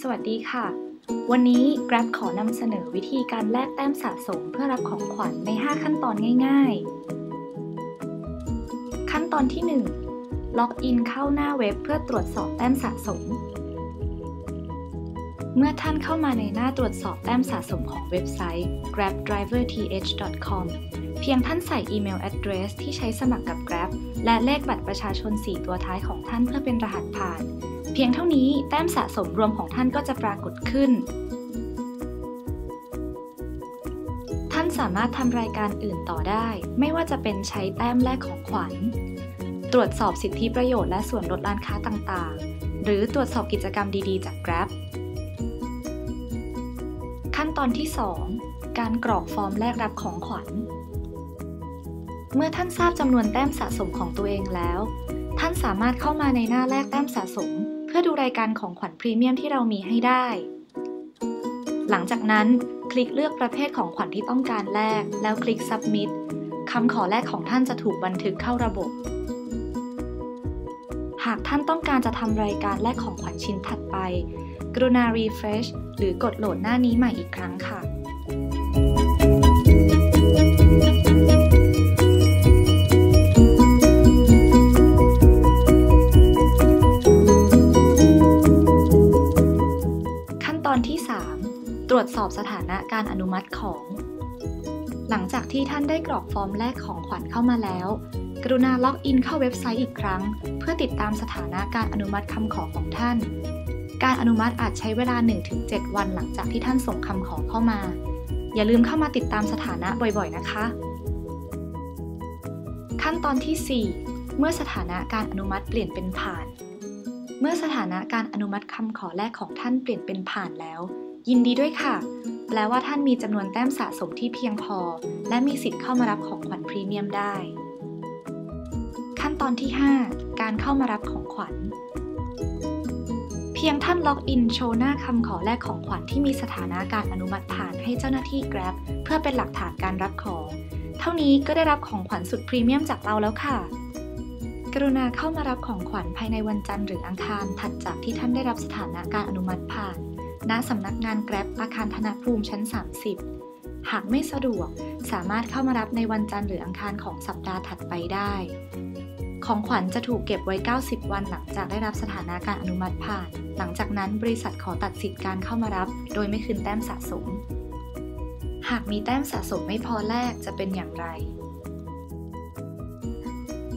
สวัสดีค่ะ วันนี้ Grab ขอนำเสนอวิธีการแลกแต้มสะสมเพื่อรับของขวัญใน 5 ขั้นตอนง่ายๆ ขั้นตอนที่ 1 ล็อกอินเข้าหน้าเว็บเพื่อตรวจสอบแต้มสะสม เมื่อท่านเข้ามาในหน้าตรวจสอบแต้มสะสมของเว็บไซต์ grabdriverth.com เพียงท่านใส่อีเมล address ที่ใช้สมัครกับ Grab และเลขบัตรประชาชน 4 ตัวท้ายของท่านเพื่อเป็นรหัสผ่าน เพียงเท่านี้แต้มสะสมรวมของท่านก็จะปรากฏขึ้น ท่านสามารถทำรายการอื่นต่อได้ ไม่ว่าจะเป็นใช้แต้มแลกของขวัญ ตรวจสอบสิทธิประโยชน์และส่วนลดร้านค้าต่างๆ หรือตรวจสอบกิจกรรมดีๆจาก Grab ขั้นตอนที่ 2 การกรอกฟอร์มแลกรับของขวัญ เมื่อท่านทราบจำนวนแต้มสะสมของตัวเองแล้ว ท่านสามารถเข้ามาในหน้าแลกแต้มสะสม พื่อดูรายการของขวัญพรีเมียมที่เรามีให้ได้ หลังจากนั้นคลิกเลือกประเภทของขวัญที่ต้องการแลกแล้วคลิก Submit คำขอแลกของท่านจะถูกบันทึกเข้าระบบ หากท่านต้องการจะทำรายการแลกของขวัญชิ้นถัดไป กรุณา refresh หรือกดโหลดหน้านี้ใหม่อีกครั้งค่ะขั้ 3 ตรวจสอบสถานะการอนุมัติของ หลังจากที่ท่านได้กรอกฟอร์มแรกของขวัญเข้ามาแล้ว กรุณาล็อกอินเข้าเว็บไซต์อีกครั้ง เพื่อติดตามสถานะการอนุมัติคำขอของท่าน การอนุมัติอาจใช้เวลา 1-7 วันหลังจากที่ท่านส่งคำขอเข้ามา อย่าลืมเข้ามาติดตามสถานะบ่อยๆ นะคะ ขั้นตอนที่ 4 เมื่อสถานะการอนุมัติเปลี่ยนเป็นผ่านเมื่อสถานะการอนุมัติคำขอแรกของท่านเปลี่ยนเป็นผ่านแล้ว ยินดีด้วยค่ะ แปลว่าท่านมีจำนวนแต้มสะสมที่เพียงพอ และมีสิทธิ์เข้ามารับของขวัญพรีเมียมได้ ขั้นตอนที่ 5 การเข้ามารับของขวัญ เพียงท่านล็อกอินโชว์หน้าคำขอแลกของขวัญที่มีสถานะการอนุมัติผ่านให้เจ้าหน้าที่ Grab เพื่อเป็นหลักฐานการรับของ เท่านี้ก็ได้รับของขวัญสุดพรีเมียมจากเราแล้วค่ะกรุณาเข้ามารับของขวัญภายในวันจันทร์หรืออังคารถัดจากที่ท่านได้รับสถานะการอนุมัติผ่าน ณสำนักงาน Grab อาคารธนภูมิชั้น 30 หากไม่สะดวกสามารถเข้ามารับในวันจันทร์หรืออังคารของสัปดาห์ถัดไปได้ ของขวัญจะถูกเก็บไว้ 90 วันหลังจากได้รับสถานะการอนุมัติผ่าน หลังจากนั้นบริษัทขอตัดสิทธิ์การเข้ามารับ โดยไม่คืนแต้มสะสม หากมีแต้มสะสมไม่พอแลกจะเป็นอย่างไร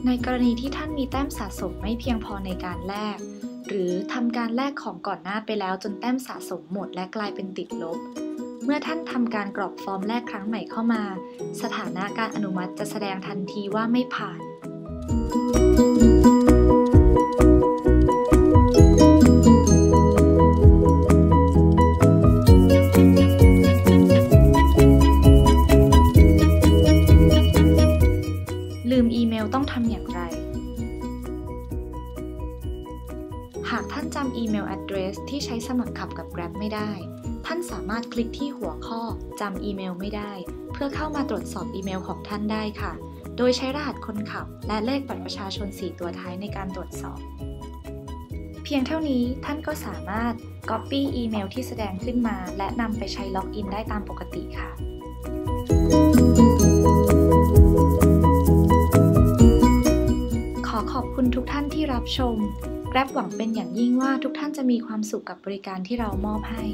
ในกรณีที่ท่านมีแต้มสะสมไม่เพียงพอในการแลก หรือทำการแลกของก่อนหน้าไปแล้วจนแต้มสะสมหมดและกลายเป็นติดลบ เมื่อท่านทำการกรอกฟอร์มแลกครั้งใหม่เข้ามา สถานะการอนุมัติจะแสดงทันทีว่าไม่ผ่านลื หากท่านจำอีเมล address ที่ใช้สมัครขับกับ Grab ไม่ได้ ท่านสามารถคลิกที่หัวข้อจำอีเมลไม่ได้ เพื่อเข้ามาตรวจสอบอีเมลของท่านได้ค่ะ โดยใช้รหัสคนขับ และเลขบัตรประชาชน 4 ตัวท้ายในการตรวจสอบ เพียงเท่านี้ท่านก็สามารถ Copy อีเมลที่แสดงขึ้นมา และนำไปใช้ล็อกอินได้ตามปกติค่ะ ขอขอบคุณทุกท่านที่รับชม แกรบหวังเป็นอย่างยิ่งว่าทุกท่านจะมีความสุขกับบริการที่เรามอบให้